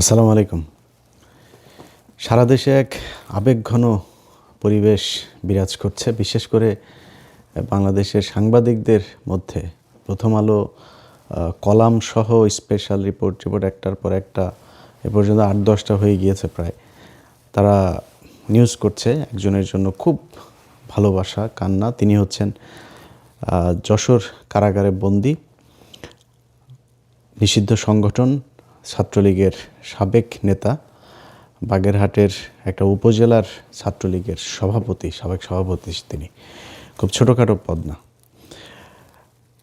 আসসালামু আলাইকুম। সারা দেশে এক আবেগঘন পরিবেশ বিরাজ করছে, বিশেষ করে বাংলাদেশের সাংবাদিকদের মধ্যে। প্রথম আলো কলাম সহ স্পেশাল রিপোর্ট রিপোর্ট একটার পর একটা, এ পর্যন্ত আট, দশটা হয়ে গিয়েছে প্রায়। তারা নিউজ করছে, একজনের জন্য খুব ভালোবাসা, কান্না। তিনি হচ্ছেন যশোর কারাগারে বন্দি। নিষিদ্ধ সংগঠন ছাত্রলীগের সাবেক নেতা, বাগেরহাটের একটা উপজেলার ছাত্রলীগের সভাপতি, সাবেক সভাপতি তিনি। খুব ছোটোখাটো পদ না।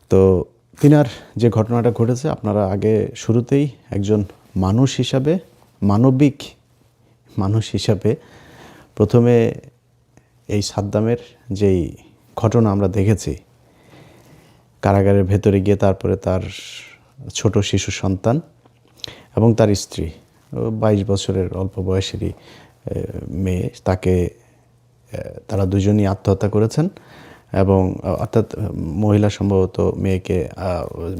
তো তিনার যে ঘটনাটা ঘটেছে, আপনারা আগে শুরুতেই একজন মানুষ হিসাবে, মানবিক মানুষ হিসাবে প্রথমে এই সাদ্দামের যেই ঘটনা আমরা দেখেছি, কারাগারের ভেতরে গিয়ে তারপরে তার ছোট শিশু সন্তান এবং তার স্ত্রী বাইশ বছরের অল্প বয়সেরই মেয়ে, তাকে তারা দুজনই আত্মহত্যা করেছেন এবং অর্থাৎ, মহিলা সম্ভবত মেয়েকে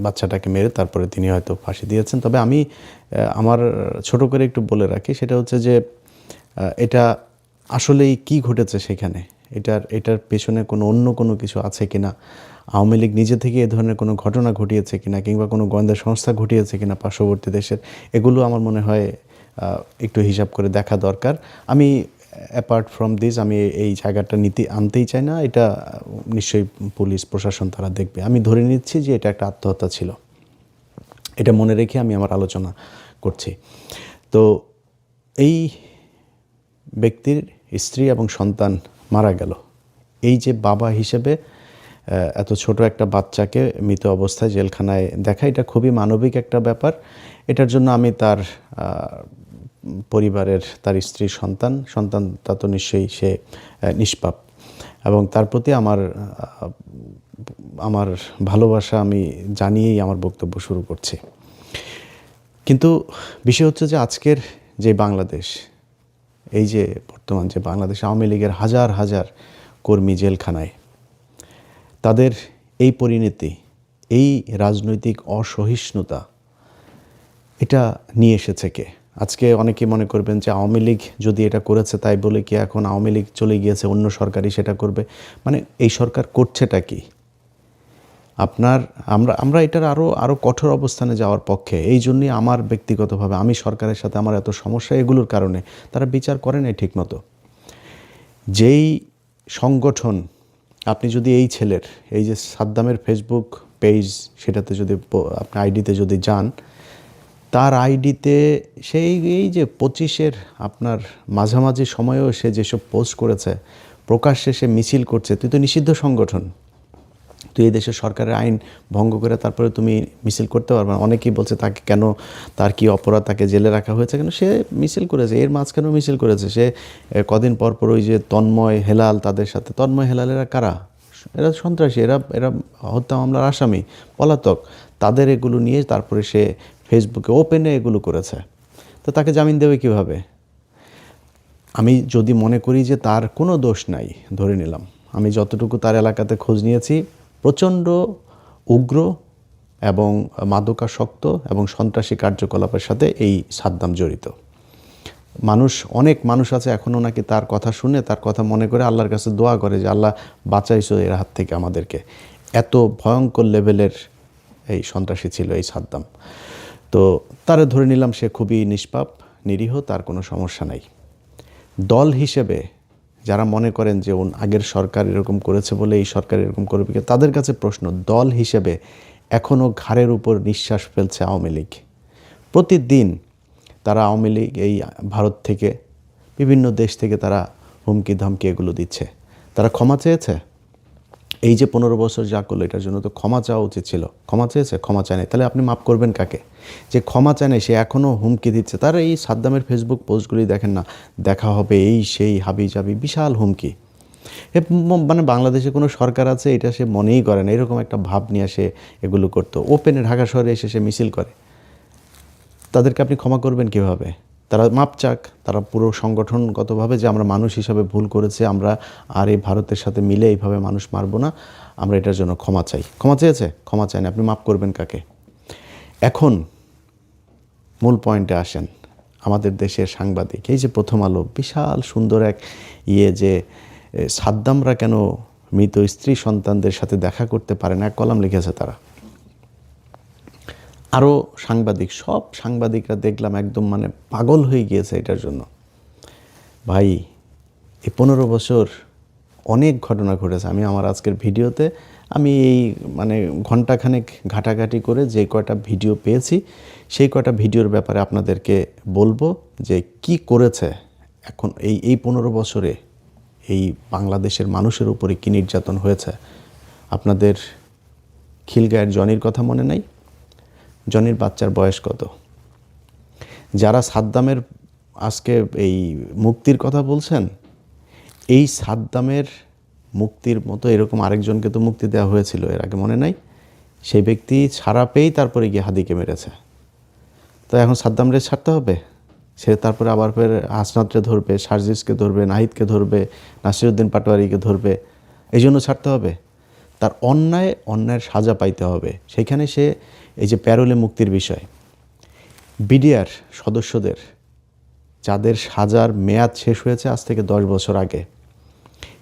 বাচ্চাটাকে মেরে তারপরে তিনি হয়তো ফাঁসি দিয়েছেন। তবে আমি আমার ছোট করে একটু বলে রাখি, সেটা হচ্ছে যে এটা আসলেই কি ঘটেছে সেখানে? এটার এটার পেছনে কোনো অন্য কোনো কিছু আছে কিনা? আওয়ামী লীগ নিজে থেকে এ ধরনের কোনো ঘটনা ঘটিয়েছে কিনা কিংবা কোনো গোয়েন্দা সংস্থা ঘটিয়েছে কিনা পার্শ্ববর্তী দেশের? এগুলো আমার মনে হয় একটু হিসাব করে দেখা দরকার। আমি অ্যাপার্ট ফ্রম দিস আমি এই জায়গাটা নিতে আনতেই চাই না। এটা, নিশ্চয়ই পুলিশ, প্রশাসন তারা দেখবে। আমি ধরে নিচ্ছি যে এটা একটা আত্মহত্যা ছিল। এটা মনে রেখে আমি আমার আলোচনা করছি। তো এই ব্যক্তির স্ত্রী এবং সন্তান মারা গেল। এই যে বাবা হিসেবে এত ছোট একটা বাচ্চাকে মৃত অবস্থায় জেলখানায় দেখা, এটা খুবই মানবিক একটা ব্যাপার। এটার জন্য আমি তার পরিবারের, তার স্ত্রী সন্তান সন্তানটা তো নিশ্চয়ই সে নিষ্পাপ। এবং তার প্রতি আমার আমার ভালোবাসা আমি জানিয়েই আমার বক্তব্য শুরু করছি। কিন্তু বিষয় হচ্ছে যে আজকের যে বাংলাদেশ এই যে বর্তমান যে বাংলাদেশ আওয়ামী লীগের হাজার হাজার কর্মী জেলখানায়, তাদের এই পরিণতি, এই রাজনৈতিক অসহিষ্ণুতা, এটা নিয়ে এসেছে কে? আজকে অনেকে মনে করবেন যে আওয়ামী লীগ যদি এটা করেছে তাই বলে কি এখন আওয়ামী লীগ চলে গিয়েছে, অন্য সরকারই সেটা করবে? মানে এই সরকার করছেটা কি? আপনার, আমরা আমরা এটার আরও আরও কঠোর অবস্থানে যাওয়ার পক্ষে, এই জন্যই আমার ব্যক্তিগতভাবে, আমি সরকারের সাথে আমার এত সমস্যা এগুলোর কারণে, তারা বিচার করে নাই ঠিকমতো। যেই সংগঠন, আপনি যদি এই ছেলের, এই যে সাদ্দামের ফেসবুক পেজ সেটাতে যদি আপনি আইডিতে যদি যান, তার আইডিতে সেই এই যে পঁচিশের আপনার মাঝামাঝি সময়েও সে যেসব পোস্ট করেছে, প্রকাশ্যে সে মিছিল করছে, তুই তো নিষিদ্ধ সংগঠন। তুই এই দেশের সরকারের আইন ভঙ্গ করে তারপরে তুমি মিছিল করতে পারবে না। অনেকেই বলছে তাকে কেন তার কি অপরাধ তাকে জেলে রাখা হয়েছে? কেন সে মিছিল করেছে, এর মাঝখানেও মিছিল করেছে। সে কদিন পর পর ওই যে তন্ময় হেলাল তাদের সাথে, তন্ময় হেলালেরা কারা? এরা সন্ত্রাসী, এরা এরা হত্যা মামলার আসামি, পলাতক। তাদের এগুলো নিয়ে তারপরে সে ফেসবুকে ওপেনে এগুলো করেছে। তো তাকে জামিন দেবে কীভাবে? আমি যদি মনে করি যে তার কোনো দোষ নাই, ধরে নিলাম। আমি যতটুকু তার এলাকাতে খোঁজ নিয়েছি প্রচণ্ড উগ্র এবং মাদকাসক্ত এবং সন্ত্রাসী কার্যকলাপের সাথে এই সাদ্দাম জড়িত। মানুষ, অনেক মানুষ আছে এখনও নাকি তার কথা শুনে, তার কথা মনে করে আল্লাহর কাছে দোয়া করে যে, আল্লাহ, বাঁচাইছো এর হাত থেকে আমাদেরকে। এত ভয়ঙ্কর লেভেলের এই সন্ত্রাসী ছিল এই সাদ্দাম। তো তারে ধরে নিলাম সে খুবই নিষ্পাপ, নিরীহ, তার কোনো সমস্যা নাই। দল হিসেবে যারা মনে করেন যে আগের সরকার এরকম করেছে বলে এই সরকার এরকম করবে তাদের কাছে প্রশ্ন, দল হিসেবে এখনও ঘাড়ের উপর নিঃশ্বাস ফেলছে আওয়ামী লীগ। প্রতিদিন তারা আওয়ামী লীগ, এই ভারত থেকে, বিভিন্ন দেশ থেকে তারা হুমকি ধমকি এগুলো দিচ্ছে। তারা ক্ষমা চেয়েছে? এই যে পনেরো বছর যা করল, এটার জন্য তো ক্ষমা চাওয়া উচিত ছিল। ক্ষমা চেয়েছে? ক্ষমা চায় নাই তাহলে আপনি মাফ করবেন কাকে? যে ক্ষমা চায় নাই সে এখনও হুমকি দিচ্ছে। তার এই সাদ্দামের ফেসবুক পোস্টগুলি দেখেন না। দেখা হবে এই, সেই, হাবি জাবি, বিশাল হুমকি। এ মানে বাংলাদেশে কোনো সরকার আছে, এটা সে মনেই করে না। এরকম একটা ভাব নিয়ে সে এগুলো করতো। ওপেনে ঢাকা শহরে এসে সে মিছিল করে। তাদেরকে আপনি ক্ষমা করবেন কীভাবে? তারা মাপ চাক, তারা পুরো সংগঠনগতভাবে যে আমরা মানুষ হিসাবে ভুল করেছে, আমরা আর এই ভারতের সাথে মিলে এইভাবে মানুষ মারবো না, আমরা এটার জন্য ক্ষমা চাই। ক্ষমা চেয়েছে? ক্ষমা চাই না। আপনি মাপ করবেন কাকে? এখন মূল পয়েন্টে আসেন। আমাদের দেশের সাংবাদিক, এই যে প্রথম আলো, বিশাল সুন্দর এক ইয়ে যে সাদ্দামরা কেন মৃত স্ত্রী সন্তানদের সাথে দেখা করতে পারে না, এক কলাম লিখেছে তারা। আরও সাংবাদিক, সব সাংবাদিকরা দেখলাম একদম মানে পাগল হয়ে গিয়েছে এটার জন্য। ভাই, এই পনেরো বছর অনেক ঘটনা ঘটেছে। আমি আমার আজকের ভিডিওতে আমি এই মানে ঘন্টাখানেক ঘাটাঘাটি করে যে কয়টা ভিডিও পেয়েছি, সেই কয়টা ভিডিওর ব্যাপারে আপনাদেরকে বলব যে কি করেছে এখন এই এই পনেরো বছরে এই বাংলাদেশের মানুষের উপরে কী নির্যাতন হয়েছে। আপনাদের খিলগায়ের জনির কথা মনে নাই? জনির বাচ্চার বয়স কত? যারা সাদ্দামের আজকে এই মুক্তির কথা বলছেন, এই সাদ্দামের মুক্তির মতো এরকম আরেকজনকে তো মুক্তি দেওয়া হয়েছিল, এর আগে মনে নাই? সেই ব্যক্তি ছাড়া পেয়েই তারপরে গিয়ে হাদিকে মেরেছে। তো এখন সাদ্দামরে ছাড়তে হবে? সে তারপরে আবার ফের হাসনাতরে ধরবে, সার্জিসকে ধরবে, নাহিদকে ধরবে নাসিরুদ্দিন পাটোয়ারিকে ধরবে এই জন্য ছাড়তে হবে। তার অন্যায় অন্যায়ের সাজা পাইতে হবে। সেখানে সে এই যে প্যারোলে মুক্তির বিষয়, বিডিআর সদস্যদের, যাদের সাজার মেয়াদ শেষ হয়েছে আজ থেকে দশ বছর আগে,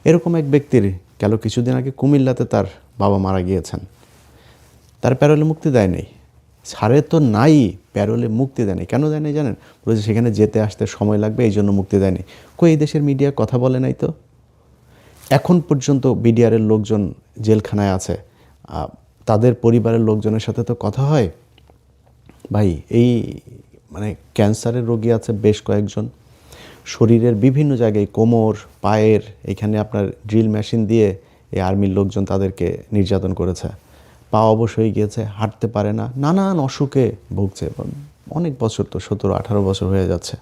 এরকম এক ব্যক্তির গেল কিছুদিন আগে কুমিল্লাতে তার বাবা মারা গিয়েছেন। তার প্যারোলে মুক্তি দেয় নাই ছাড়ে তো নাই, প্যারোলে মুক্তি দেয়নি। কেন দেয় নাই জানেন বলেছে সেখানে যেতে আসতে সময় লাগবে, এই জন্য মুক্তি দেয়নি। কই এই দেশের মিডিয়া কথা বলে নাই তো? এখন পর্যন্ত বিডিআরের লোকজন জেলখানায় আছে। তাদের পরিবারের লোকজনের সাথে তো কথা হয়। ভাই, এই মানে ক্যান্সারের রোগী আছে বেশ কয়েকজন। শরীরের বিভিন্ন জায়গায় কোমর, পায়ের, এখানে আপনার ড্রিল মেশিন দিয়ে এই আর্মির লোকজন তাদেরকে নির্যাতন করেছে। পা অবশ হয়ে গিয়েছে, হাঁটতে পারে না, নানান অসুখে ভুগছে। অনেক বছর তো, সতেরো, আঠারো বছর হয়ে যাচ্ছে।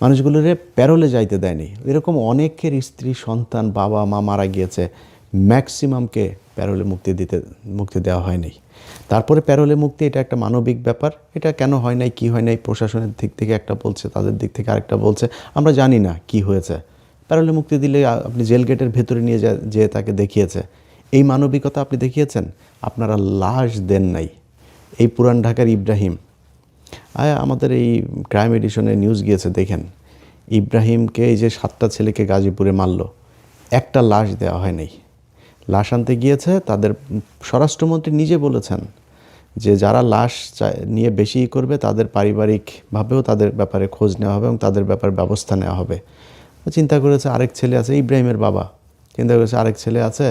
মানুষগুলোরে প্যারোলে যাইতে দেয়নি। এরকম অনেকের স্ত্রী, সন্তান, বাবা, মা মারা গিয়েছে। ম্যাক্সিমামকে প্যারোলে মুক্তি দিতে, মুক্তি দেওয়া হয়নি তারপরে প্যারোলে মুক্তি, এটা একটা মানবিক ব্যাপার। এটা কেন হয় নাই, কি হয় নাই, প্রশাসনের দিক থেকে একটা বলছে, তাদের দিক থেকে আরেকটা বলছে। আমরা জানি না কি হয়েছে। প্যারোলে মুক্তি দিলে আপনি জেল গেটের ভেতরে নিয়ে যা যে তাকে দেখিয়েছে। এই মানবিকতা আপনি দেখিয়েছেন? আপনারা লাশ দেন নাই। এই পুরান ঢাকার ইব্রাহিম। আমাদের এই ক্রাইম এডিশনে নিউজ গিয়েছে, দেখেন। ইব্রাহিমকে এই যে সাতটা ছেলেকে গাজীপুরে মারল, একটা লাশ দেওয়া হয় নাই। লাশ আনতে গিয়েছে, তাদের স্বরাষ্ট্রমন্ত্রী নিজে বলেছেন যে যারা লাশ নিয়ে বেশি করবে, তাদের পারিবারিকভাবেও তাদের ব্যাপারে খোঁজ নেওয়া হবে এবং তাদের ব্যাপারে ব্যবস্থা নেওয়া হবে। চিন্তা করেছে আরেক ছেলে আছে, ইব্রাহিমের বাবা। চিন্তা করেছে আরেক ছেলে আছে,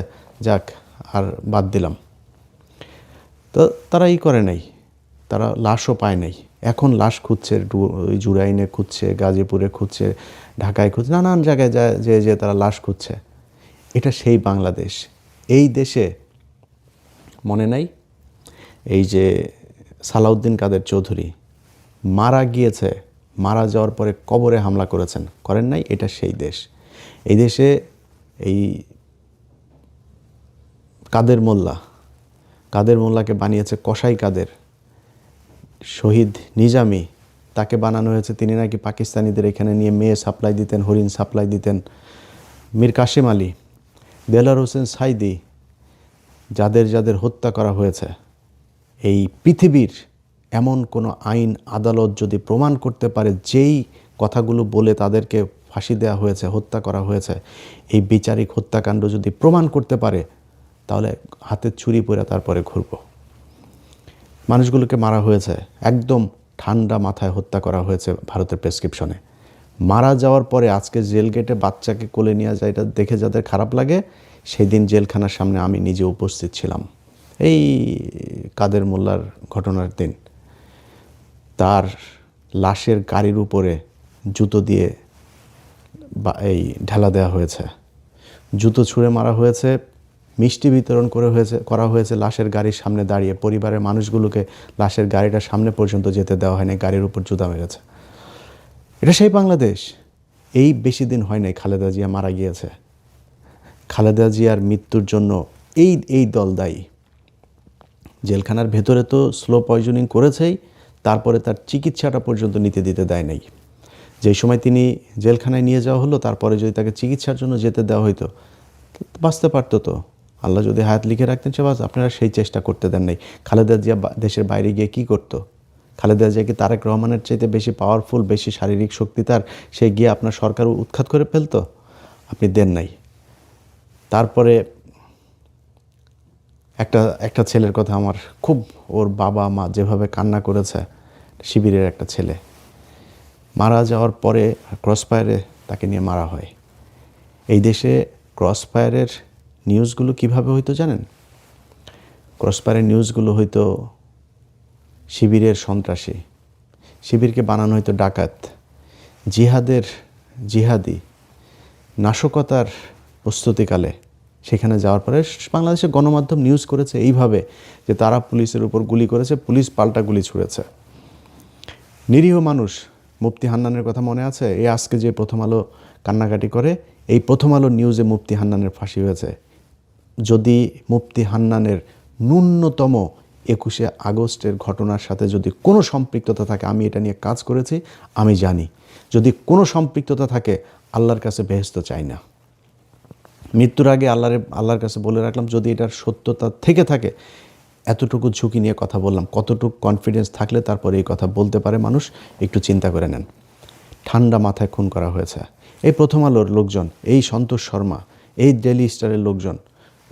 যাক, আর বাদ দিলাম। তো তারা ই করে নাই, তারা লাশও পায় নাই। এখন লাশ খুঁজছে জুরাইনে খুঁজছে, গাজীপুরে খুঁজছে, ঢাকায় খুঁজছে, নানান জায়গায় যায় যে যে তারা লাশ খুঁজছে। এটা সেই বাংলাদেশ। এই দেশে মনে নাই? এই যে সালাউদ্দিন কাদের চৌধুরী মারা গিয়েছে, মারা যাওয়ার পরে কবরে হামলা করেছেন, করেন নাই? এটা সেই দেশ। এই দেশে এই কাদের মোল্লা, কাদের মোল্লাকে বানিয়েছে কসাই কাদের? শহীদ নিজামি, তাকে বানানো হয়েছে, তিনি নাকি পাকিস্তানিদের এখানে নিয়ে মেয়ে সাপ্লাই দিতেন, হরিণ সাপ্লাই দিতেন। মীর কাশিম আলী দেলার হোসেন সাইদি যাদের যাদের হত্যা করা হয়েছে, এই পৃথিবীর এমন কোনো আইন, আদালত যদি প্রমাণ করতে পারে যেই কথাগুলো বলে তাদেরকে ফাঁসি দেওয়া হয়েছে, হত্যা করা হয়েছে, এই বিচারিক হত্যাকাণ্ড যদি প্রমাণ করতে পারে, তাহলে হাতে ছুরি পরে তারপরে ঘুরবো। মানুষগুলোকে মারা হয়েছে, একদম ঠান্ডা মাথায় হত্যা করা হয়েছে ভারতের প্রেসক্রিপশনে। মারা যাওয়ার পরে আজকে জেল গেটে বাচ্চাকে কোলে নিয়ে যায়, এটা দেখে যাদের খারাপ লাগে সেই দিন জেলখানার সামনে আমি নিজে উপস্থিত ছিলাম। এই কাদের মোল্লার ঘটনার দিন। তার লাশের গাড়ির উপরে জুতো দিয়ে বা এই ঢেলা দেওয়া হয়েছে। জুতো ছুঁড়ে মারা হয়েছে, মিষ্টি বিতরণ করে হয়েছে, করা হয়েছে লাশের গাড়ির সামনে দাঁড়িয়ে। পরিবারের মানুষগুলোকে লাশের গাড়িটার সামনে পর্যন্ত যেতে দেওয়া হয়নি, গাড়ির উপর জুতা মেরেছে। এটা সেই বাংলাদেশ। এই বেশি দিন হয় নাই খালেদা জিয়া মারা গিয়েছে। খালেদা জিয়ার মৃত্যুর জন্য এই এই দল দায়ী। জেলখানার ভেতরে তো স্লো পয়জনিং করেছেই, তারপরে তার চিকিৎসাটা পর্যন্ত নিতে দিতে দেয় নাই। যেই সময় তিনি জেলখানায় নিয়ে যাওয়া হলো, তারপরে যদি তাকে চিকিৎসার জন্য যেতে দেওয়া হইতো, বাঁচতে পারতো তো। আল্লাহ যদি হায়াত লিখে রাখতেন সে বাস আপনারা সেই চেষ্টা করতে দেন নাই। খালেদা জিয়া দেশের বাইরে গিয়ে কি করতো? খালেদা জিয়া কি তারেক রহমানের চাইতে বেশি পাওয়ারফুল বেশি শারীরিক শক্তি তার, সে গিয়ে আপনার সরকার উৎখাত করে ফেলতো? আপনি দেন নাই। তারপরে একটা একটা ছেলের কথা আমার খুব, ওর বাবা মা যেভাবে কান্না করেছে, শিবিরের একটা ছেলে, মারা যাওয়ার পরে ক্রসফায়ারে তাকে নিয়ে মারা হয়। এই দেশে ক্রসফায়ারের নিউজগুলো কীভাবে হইতো জানেন? ক্রসফায়ারের নিউজগুলো হয়তো শিবিরের সন্ত্রাসী। শিবিরকে বানানো হয়তো ডাকাত। জিহাদের জিহাদি নাশকতার প্রস্তুতিকালে সেখানে যাওয়ার পরে বাংলাদেশের গণমাধ্যম নিউজ করেছে এইভাবে যে তারা পুলিশের উপর গুলি করেছে, পুলিশ পাল্টা গুলি ছুঁড়েছে। নিরীহ মানুষ, মুফতি হান্নানের কথা মনে আছে? এই আজকে যে প্রথম আলো কান্নাকাটি করে, এই প্রথম আলো নিউজে মুফতি হান্নানের ফাঁসি হয়েছে। যদি মুফতি হান্নানের ন্যূনতম একুশে আগস্টের ঘটনার সাথে যদি কোনো সম্পৃক্ততা থাকে, আমি এটা নিয়ে কাজ করেছি, আমি জানি। যদি কোনো সম্পৃক্ততা থাকে, আল্লাহর কাছে বেহেস্ত চাই না। মৃত্যুর আগে আল্লাহর আল্লাহর কাছে বলে রাখলাম, যদি এটার সত্যতা থেকে থাকে, এতটুকু ঝুঁকি নিয়ে কথা বললাম। কতটুকু কনফিডেন্স থাকলে তারপরে এই কথা বলতে পারে মানুষ, একটু চিন্তা করে নেন। ঠান্ডা মাথায় খুন করা হয়েছে। এই প্রথম আলোর লোকজন, এই সন্তোষ শর্মা, এই ডেলি স্টারের লোকজন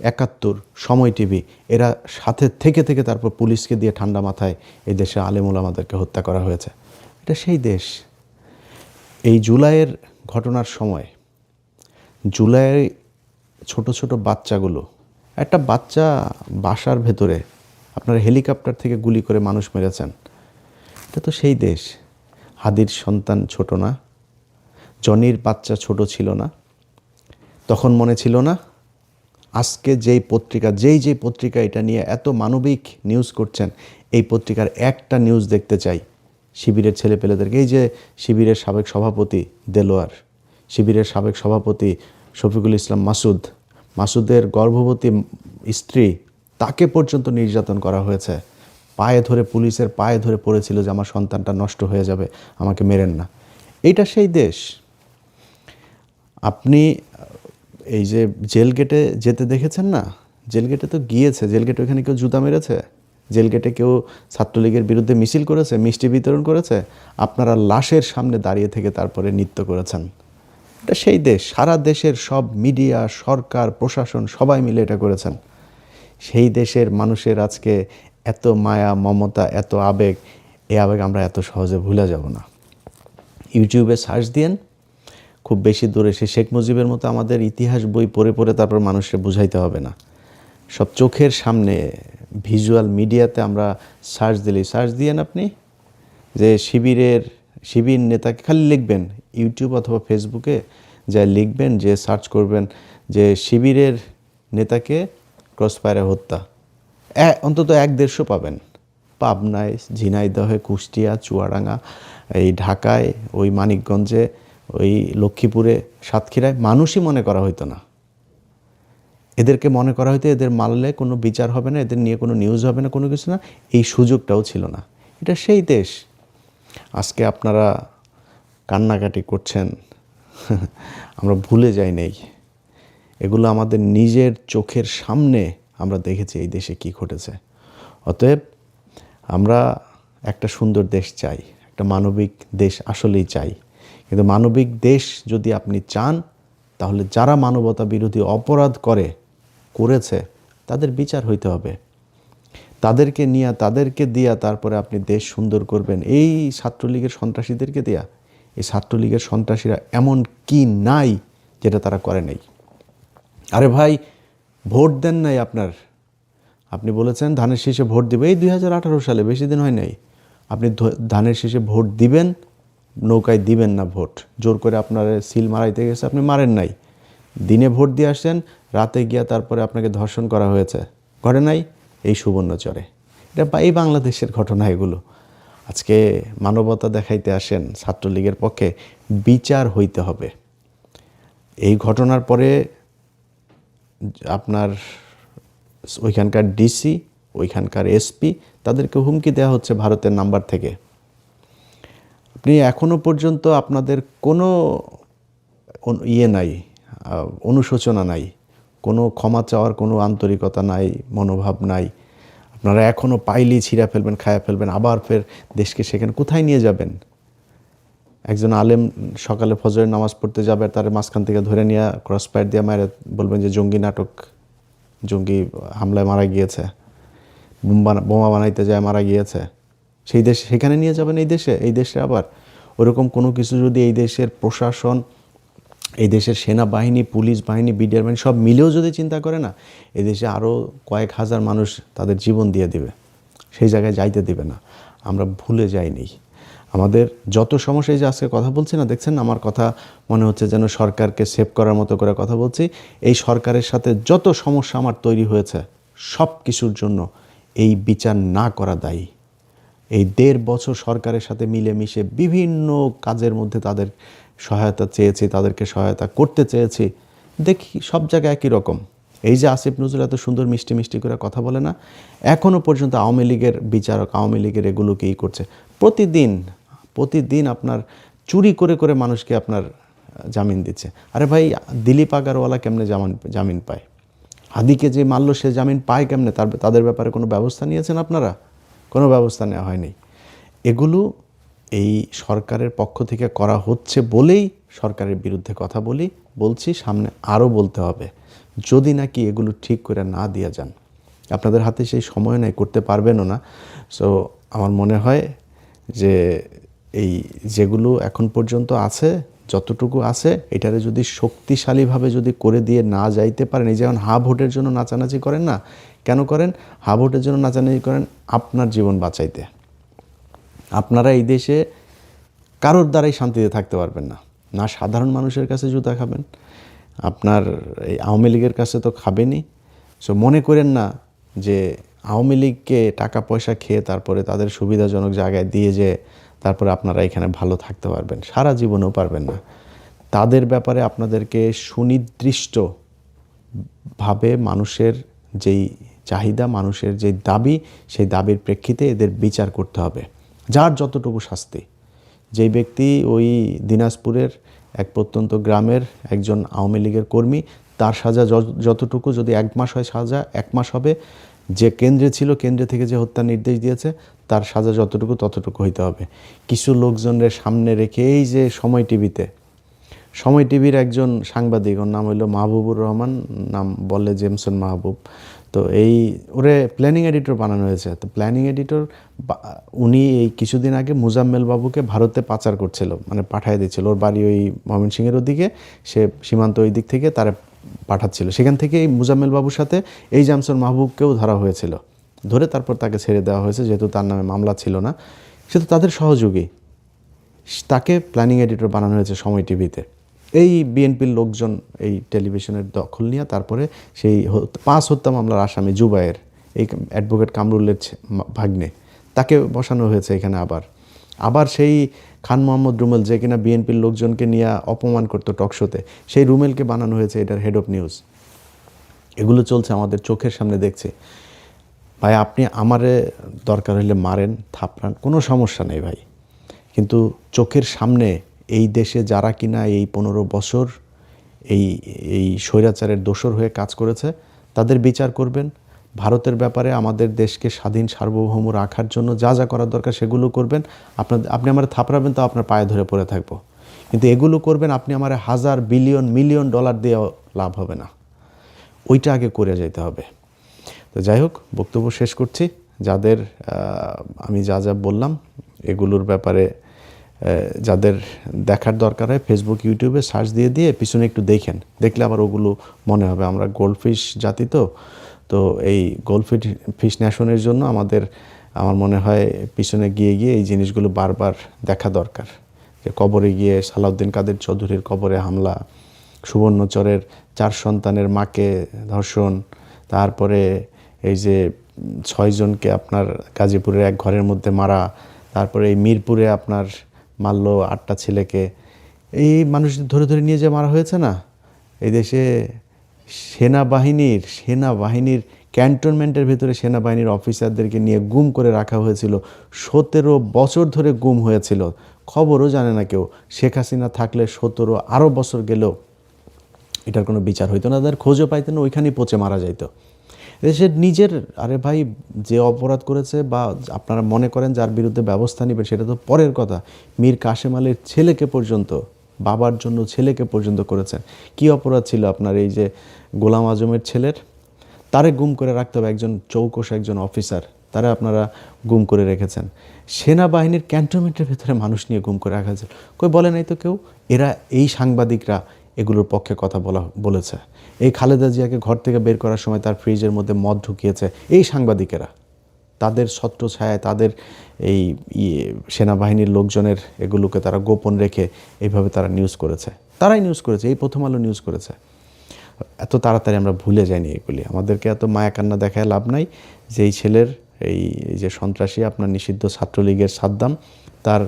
একাত্তর, সময় টিভি, এরা সাথে থেকে থেকে তারপর পুলিশকে দিয়ে ঠান্ডা মাথায় এই দেশে আলেমুল আমাদেরকে হত্যা করা হয়েছে। এটা সেই দেশ। এই জুলাইয়ের ঘটনার সময় জুলাইয়ের ছোট ছোট বাচ্চাগুলো, একটা বাচ্চা বাসার ভেতরে, আপনার হেলিকপ্টার থেকে গুলি করে মানুষ মেরেছেন। এটা তো সেই দেশ। হাদির সন্তান ছোট না, জনির বাচ্চা ছোট ছিল না, তখন মনে ছিল না আজকে যেই পত্রিকা, যেই যেই পত্রিকা এটা নিয়ে এত মানবিক নিউজ করছেন, এই পত্রিকার একটা নিউজ দেখতে চাই। শিবিরের ছেলেপেলেদেরকে, এই যে শিবিরের সাবেক সভাপতি দেলোয়ার, শিবিরের সাবেক সভাপতি শফিকুল ইসলাম মাসুদ, মাসুদের গর্ভবতী স্ত্রী, তাকে পর্যন্ত নির্যাতন করা হয়েছে। পায়ে ধরে পুলিশের পায়ে ধরে পড়েছিল যে আমার সন্তানটা নষ্ট হয়ে যাবে, আমাকে মেরেন না। এইটা সেই দেশ। আপনি এই যে জেল গেটে যেতে দেখেছেন না? জেল গেটে তো গিয়েছে। জেল গেটে ওখানে কেউ জুতা মেরেছে? জেল গেটে কেউ ছাত্রলীগের বিরুদ্ধে মিছিল করেছে, মিষ্টি বিতরণ করেছে? আপনারা লাশের সামনে দাঁড়িয়ে থেকে তারপরে নৃত্য করেছেন। এটা সেই দেশ, সারা দেশের সব মিডিয়া, সরকার, প্রশাসন সবাই মিলে এটা করেছেন। সেই দেশের মানুষের আজকে এত মায়া, মমতা, এত আবেগ এই আবেগ আমরা এত সহজে ভুলে যাব না। ইউটিউবে সার্চ দিয়েন খুব বেশি দূরে। সে শেখ মুজিবের মতো আমাদের ইতিহাস বই পড়ে পড়ে তারপর মানুষকে বুঝাইতে হবে না। সব চোখের সামনে ভিজুয়াল মিডিয়াতে আমরা সার্চ দিলেই সার্চ দিয়েন আপনি যে শিবিরের, শিবির নেতাকে খালি লিখবেন, ইউটিউব অথবা ফেসবুকে যা লিখবেন, যে সার্চ করবেন যে শিবিরের নেতাকে ক্রসফায়ারে হত্যা। অন্তত এক দেড়শো পাবেন। পাবনায়, ঝিনাইদহে, কুষ্টিয়া, চুয়াডাঙ্গা, এই ঢাকায়, ওই মানিকগঞ্জে ওই লক্ষ্মীপুরে সাতক্ষীরায় মানুষই মনে করা হইতো না। এদেরকে মনে করা হয়তো এদের মারলে কোনো বিচার হবে না, এদের নিয়ে কোনো নিউজ হবে না, কোনো কিছু না। এই সুযোগটাও ছিল না। এটা সেই দেশ। আজকে আপনারা কান্নাকাটি করছেন, আমরা ভুলে যাই নেই। এগুলো আমাদের নিজের চোখের সামনে আমরা দেখেছি এই দেশে কি ঘটেছে। অতএব আমরা একটা সুন্দর দেশ চাই, একটা মানবিক দেশ আসলেই চাই। কিন্তু মানবিক দেশ যদি আপনি চান, তাহলে যারা মানবতা বিরোধী অপরাধ করে, করেছে, তাদের বিচার হইতে হবে। তাদেরকে নিয়ে, তাদেরকে দিয়া, তারপরে আপনি দেশ সুন্দর করবেন। এই ছাত্রলীগের সন্ত্রাসীদেরকে দেয়া, এই ছাত্রলীগের সন্ত্রাসীরা এমন কি নাই যেটা তারা করে নাই। আরে ভাই, ভোট দেন নাই আপনার। আপনি বলেছেন ধানের শীষে ভোট দিবে। এই দুই হাজার আঠারো সালে বেশি দিন হয় নাই। আপনি ধানের শীষে ভোট দিবেন নৌকায় দিবেন না ভোট। জোর করে আপনার সিল মারাইতে গেছে, আপনি মারেন নাই। দিনে ভোট দিয়ে আসছেন, রাতে গিয়া তারপরে আপনাকে ধর্ষণ করা হয়েছে। ঘটে নাই এই সুবর্ণচরে এটা বা- এই বাংলাদেশের ঘটনা এগুলো। আজকে মানবতা দেখাইতে আসেন ছাত্রলীগের পক্ষে বিচার হইতে হবে। এই ঘটনার পরে আপনার ওইখানকার ডিসি, ওইখানকার এসপি, তাদেরকে হুমকি দেওয়া হচ্ছে ভারতের নাম্বার থেকে। আপনি এখনও পর্যন্ত আপনাদের কোনো ইয়ে নাই অনুশোচনা নাই, কোনো ক্ষমা চাওয়ার কোনো আন্তরিকতা নাই, মনোভাব নাই। আপনারা এখনও পাইলেই ছিঁড়া ফেলবেন, খায়া ফেলবেন, আবার ফের দেশকে সেখানে কোথায় নিয়ে যাবেন? একজন আলেম সকালে ফজরের নামাজ পড়তে যাবে, তার মাঝখান থেকে ধরে নিয়ে ক্রস ফায়ার দিয়ে মারে বলবেন যে, জঙ্গি নাটক, জঙ্গি হামলায় মারা গিয়েছে, বোম, বোমা বানাইতে যায়, মারা গিয়েছে। সেই দেশ সেখানে নিয়ে যাবেন এই দেশে এই দেশে আবার। ওরকম কোনো কিছু যদি এই দেশের প্রশাসন, এই দেশের সেনাবাহিনী, পুলিশ বাহিনী, বিডিআর বাহিনী সব মিলেও যদি চিন্তা করে না, এই দেশে আরও কয়েক হাজার মানুষ তাদের জীবন দিয়ে দিবে। সেই জায়গায় যাইতে দিবে না। আমরা ভুলে যাইনি। আমাদের যত সমস্যা যে আজকে কথা বলছি না, দেখছেন আমার কথা? মনে হচ্ছে যেন সরকারকে সেভ করার মতো করে কথা বলছি। এই সরকারের সাথে যত সমস্যা আমার তৈরি হয়েছে সব কিছুর জন্য এই বিচার না করা দায়ী। এই দেড় বছর সরকারের সাথে মিলেমিশে বিভিন্ন কাজের মধ্যে তাদের সহায়তা চেয়েছি, তাদেরকে সহায়তা করতে চেয়েছি। দেখি সব জায়গায় একই রকম। এই যে আসিফ নজরুল এত সুন্দর মিষ্টি মিষ্টি করে কথা বলে না এখনও পর্যন্ত আওয়ামী লীগের বিচারক, আওয়ামী লীগের এগুলোকেই করছে। প্রতিদিন প্রতিদিন আপনার চুরি করে করে মানুষকে আপনার জামিন দিচ্ছে। আরে ভাই, দিলীপ আগারওয়ালা কেমনে জামিন জামিন পায়? হাদিকে যে মারলো, সে জামিন পায় কেমনে? তার, তাদের ব্যাপারে কোনো ব্যবস্থা নিয়েছেন আপনারা? কোনো ব্যবস্থা নেওয়া হয়নি। এগুলো এই সরকারের পক্ষ থেকে করা হচ্ছে বলেই সরকারের বিরুদ্ধে কথা বলি, বলছি, সামনে আরও বলতে হবে। যদি নাকি এগুলো ঠিক করে না দিয়ে যান, আপনাদের হাতে সেই সময় নেই, করতে পারবেনও না। সো আমার মনে হয় যে এই যেগুলো এখন পর্যন্ত আছে, যতটুকু আছে, এটারে যদি শক্তিশালীভাবে যদি করে দিয়ে না যাইতে পারেন, এই যেমন হা ভোটের জন্য নাচানাচি করেন না কেন করেন? হা ভোটের জন্য নাচানাচি করেন আপনার জীবন বাঁচাইতে। আপনারা এই দেশে কারোর দ্বারাই শান্তিতে থাকতে পারবেন না। না সাধারণ মানুষের কাছে জুতা খাবেন, আপনার এই আওয়ামী লীগের কাছে তো খাবেনই। সো মনে করেন না যে আওয়ামী লীগকে টাকা পয়সা খেয়ে তারপরে তাদের সুবিধাজনক জায়গায় দিয়ে যে তারপরে আপনারা এখানে ভালো থাকতে পারবেন, সারা জীবনেও পারবেন না। তাদের ব্যাপারে আপনাদেরকে সুনির্দিষ্টভাবে মানুষের যেই চাহিদা মানুষের যে দাবি, সেই দাবির প্রেক্ষিতে এদের বিচার করতে হবে। যার যতটুকু শাস্তি। যেই ব্যক্তি ওই দিনাজপুরের এক প্রত্যন্ত গ্রামের একজন আওয়ামী লীগের কর্মী, তার সাজা যতটুকু যদি এক মাস হয় সাজা, এক মাস হবে। যে কেন্দ্রে ছিল, কেন্দ্রে থেকে যে হত্যার নির্দেশ দিয়েছে, তার সাজা যতটুকু ততটুকু হইতে হবে। কিছু লোকজনের সামনে রেখে এই যে সময় টিভিতে, সময় টিভির একজন সাংবাদিক, ওর নাম হইল মাহবুবুর রহমান, নাম বলে জেমসন মাহবুব। তো এই, ওরে প্ল্যানিং এডিটর বানানো হয়েছে। তো প্ল্যানিং এডিটর উনি এই কিছুদিন আগে মুজাম্মেল বাবুকে ভারতে পাচার করছিল মানে পাঠায় দিচ্ছিল ওর বাড়ি ওই ময়মনসিংহের ওদিকে, সে সীমান্ত ওই দিক থেকে তারা পাঠাচ্ছিল। সেখান থেকে এই মুজাম্মেল বাবুর সাথে এই জামসন মাহবুবকেও ধরা হয়েছিল। ধরে তারপর তাকে ছেড়ে দেওয়া হয়েছে, যেহেতু তার নামে মামলা ছিল না। সে তো তাদের সহযোগী। তাকে প্ল্যানিং এডিটর বানানো হয়েছে সময় টিভিতে। এই বিএনপির লোকজন এই টেলিভিশনের দখল নিয়ে তারপরে সেই পাঁচ হত্যা মামলার আসামি জুবায়ের এই অ্যাডভোকেট কামরুলের ভাগ্নে, তাকে বসানো হয়েছে এখানে আবার। আবার সেই খান মোহাম্মদ রুমেল যে কিনা বিএনপির লোকজনকে নিয়ে অপমান করতো টকশোতে সেই রুমেলকে বানানো হয়েছে এটার হেড অফ নিউজ এগুলো চলছে আমাদের চোখের সামনে দেখছে। ভাই, আপনি আমারে দরকার হলে মারেন, থাপড়ান, কোনো সমস্যা নেই ভাই। কিন্তু চোখের সামনে এই দেশে যারা কিনা এই পনেরো বছর এই এই স্বৈরাচারের দোসর হয়ে কাজ করেছে, তাদের বিচার করবেন। ভারতের ব্যাপারে আমাদের দেশকে স্বাধীন, সার্বভৌম রাখার জন্য যা যা করার দরকার সেগুলো করবেন। আপনার, আপনি আমার থাপড়াবেন তো আপনার পায়ে ধরে পড়ে থাকব। কিন্তু এগুলো করবেন, আপনি আমার হাজার, বিলিয়ন, মিলিয়ন ডলার দিয়েও লাভ হবে না। ওইটা আগে করে যেতে হবে। তো যাই হোক, বক্তব্য শেষ করছি। যাদের আমি যা যা বললাম, এগুলোর ব্যাপারে যাদের দেখার দরকার হয় ফেসবুক ইউটিউবে সার্চ দিয়ে দিয়ে পিছনে একটু দেখেন। দেখলে আবার ওগুলো মনে হবে। আমরা গোল্ডফিশ জাতি তো তো এই গোল্ডফিশ ফিশ ন্যাশনের জন্য আমাদের, আমার মনে হয় পিছনে গিয়ে গিয়ে এই জিনিসগুলো বারবার দেখা দরকার। যে কবরে গিয়ে সালাউদ্দিন কাদের চৌধুরীর কবরে হামলা সুবর্ণচরের চার সন্তানের মাকে ধর্ষণ, তারপরে এই যে ছয়জনকে আপনার গাজীপুরের এক ঘরের মধ্যে মারা, তারপরে এই মিরপুরে আপনার মারলো আটটা ছেলেকে। এই মানুষ ধরে ধরে নিয়ে যে মারা হয়েছে না, এই দেশে সেনাবাহিনীর সেনাবাহিনীর ক্যান্টনমেন্টের ভেতরে সেনাবাহিনীর অফিসারদেরকে নিয়ে গুম করে রাখা হয়েছিল। সতেরো বছর ধরে গুম হয়েছিল। খবরও জানে না কেউ। শেখ হাসিনা থাকলে সতেরো আরও বছর গেলেও এটার কোনো বিচার হইতো না। তাদের খোঁজও পাইতেন না, ওইখানেই পচে মারা যাইতো। দেশের নিজের, আরে ভাই, যে অপরাধ করেছে বা আপনারা মনে করেন যার বিরুদ্ধে ব্যবস্থা নেবেন, সেটা তো পরের কথা। মীর কাশেম আলীর ছেলেকে পর্যন্ত, বাবার জন্য ছেলেকে পর্যন্ত করেছেন। কি অপরাধ ছিল আপনার এই যে গোলাম আজমের ছেলের? তারে গুম করে রাখতে হবে একজন চৌকস, একজন অফিসার। তারা আপনারা গুম করে রেখেছেন। সেনাবাহিনীর ক্যান্টনমেন্টের ভেতরে মানুষ নিয়ে গুম করে রাখা হয়েছে। কই বলে নাই তো কেউ? এরা, এই সাংবাদিকরা এগুলোর পক্ষে কথা বলা বলেছে। এই খালেদা জিয়াকে ঘর থেকে বের করার সময় তার ফ্রিজের মধ্যে মদ ঢুকিয়েছে এই সাংবাদিকেরা। তাদের ছত্র ছায়ায় তাদের এই ইয়ে সেনাবাহিনীর লোকজনের এগুলোকে তারা গোপন রেখে এইভাবে তারা নিউজ করেছে। তারাই নিউজ করেছে, এই প্রথম আলো নিউজ করেছে। এত তাড়াতাড়ি আমরা ভুলে যাইনি এগুলি। আমাদেরকে এত মায়া কান্না দেখায় লাভ নাই। যে এই ছেলের এই এই যে সন্ত্রাসী, আপনার নিষিদ্ধ ছাত্রলীগের সাদ্দাম, তার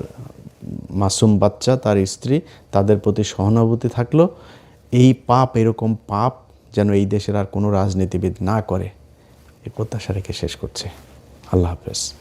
মাসুম বাচ্চা, তার স্ত্রী, তাদের প্রতি সহানুভূতি থাকল। এই পাপ, এরকম পাপ যেন এই দেশের আর কোনো রাজনীতিবিদ না করে। এ প্রত্যাশা রেখে শেষ করছে। আল্লাহ হাফেজ।